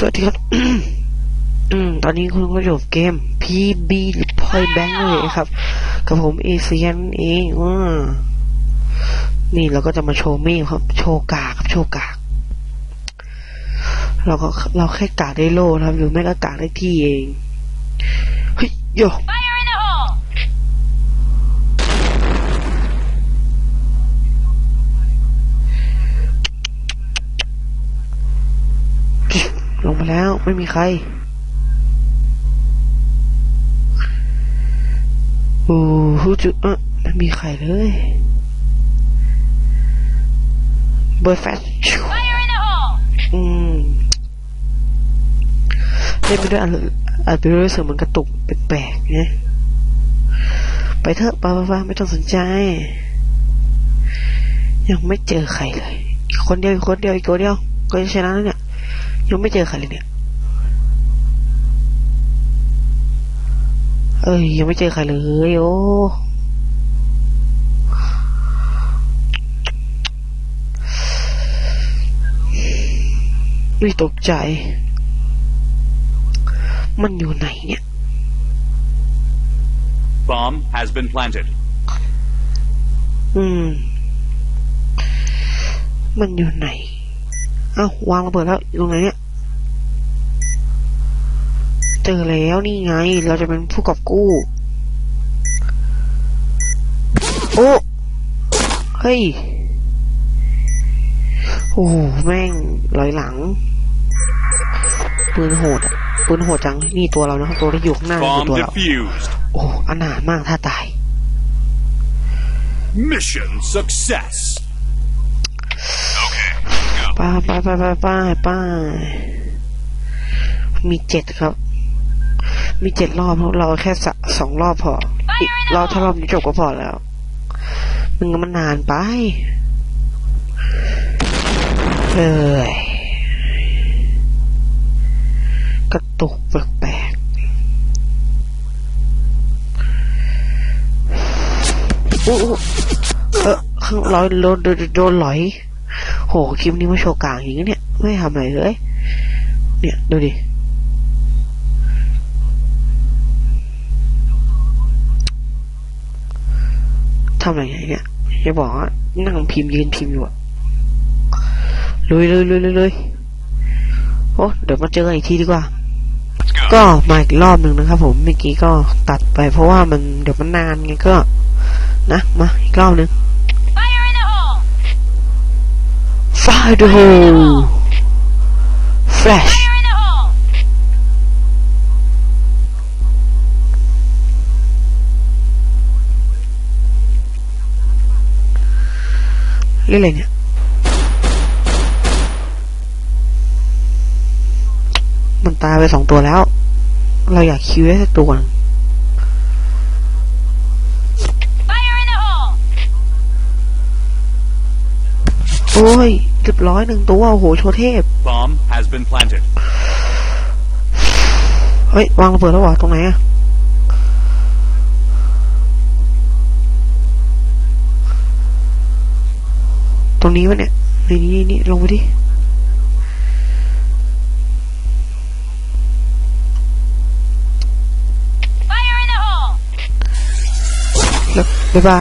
สวัสดีครับ อืม ตอนนี้คุณก็อยู่กับเกม PB Point Bank เลยครับ กับผมเอเซียนเองว่านี่เราก็จะมาโชว์มีครับ โชว์กากครับโชว์กาก เราก็เราแค่กากได้โล่นะครับ หรือไม่ก็กากได้ที่เอง เฮ้ยโย Fire in the hole! ลงมาแล้วไม่มีใครโอ้โหจุเออไม่มีใครเลย เบอร์แฟช Fire in the hole! อืมเล่นไปด้วยอาจอาจไปด้วยรู้สึกเหมันกระตุกแปลกๆเนี่ยไปเถอะไปไปไปไม่ต้องสนใจ ยังไม่เจอใครเลยอีกคนเดียวอีกคนเดียวอีกคนเดียวก็จะชนะแล้วเนี่ย ยังไม่เจอใครเลยเนี่ย เอ้ยยังไม่เจอใครเลยโอ้ไม่ตกใจ มันอยู่ไหนเนี่ย Bomb has been planted. อืม มันอยู่ไหนเอ้าวางระเบิดแล้วอยู่ตรงไหนเนี่ยเจอแล้วนี่ไง เราจะเป็นผู้กอบกู้ โอ้เฮ้ยโอ้โหแม่งลอยหลังปืนโหดอะปืนโหดจังนี่ตัวเรานะครับตัวที่อยู่ข้างหน้านี่คือ Bomb ตัวเรา defused. โอ้อนาถมากถ้าตาย Mission success. ไป้าป้าป้าป้าป้าป้ามีเจ็ดครับ มีเจ็ดรอบครับเราแค่สสองรอบพออีกรอบถ้ารอบนี้จบก็พอแล้ว มึงมันนานไปเอ้ยกระตุกแปลกๆอู้อู้เออข้างร้อยโดนโดนโดนหลอย โหคลิปนี้มาโชว์กลางอย่างนี้เนี่ย ไม่ทำอะไรเลย เนี่ย ดูดิ ทำอะไรอย่างเงี้ยอย่าบอกว่านั่งพิมพ์ยืนพิมพ์อยู่อะลุยเลยลุยเลยเลยโอ้เดี๋ยวมาเจอกันอีกทีดีกว่า ก็มาอีกรอบหนึ่งนะครับผมเมื่อกี้ก็ตัดไปเพราะว่ามันเดี๋ยวมันนานไงก็ นะ มาอีกรอบหนึ่ง Fire the hole Flash Fire in the hole! เล่นอะไรเนี่ยมันตายไปสองตัวแล้ว เราอยากคิวไว้สักตัวหนึ่ง โอ้ยเรียบร้อยหนึ่งตัว โอ้โห โชว์เทพ Bomb has been planted. เฮ้ย วางระเบิดแล้ววะตรงไหนอะตรงนี้วะเนี่ย นี่นี่นี่ลงไปดิ Fire in the hole! แล้วบ๊ายบาย